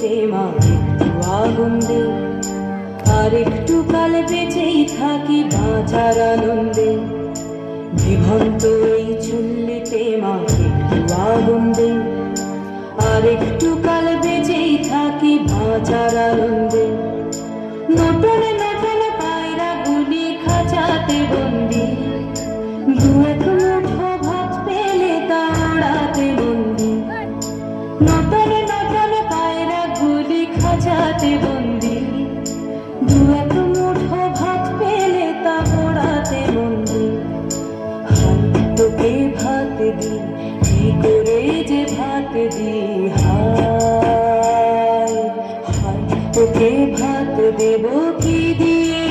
আরেকটু একটু আগুন দে কাল বেঁচেই থাকি বাঁচার আনন্দে। বিভন্ত এই চুল্লিতে মাকে একটু আগুন দে আর একটু কাল বেঁচেই থাকি বাঁচার আনন্দে। নতুন নতুন পায়রা গুলি খাঁচাতে বন্দি, দু এক মুঠো ভাত পেলে তা বন্দি। নতুন কাটে বন্দি দু এক মুঠো ভাত পেলে তা পোড়াতে বন্দি হাত তোকে ভাত দি কি করে যে ভাত দি হায়। হাত তোকে ভাত দেব কি দিয়ে?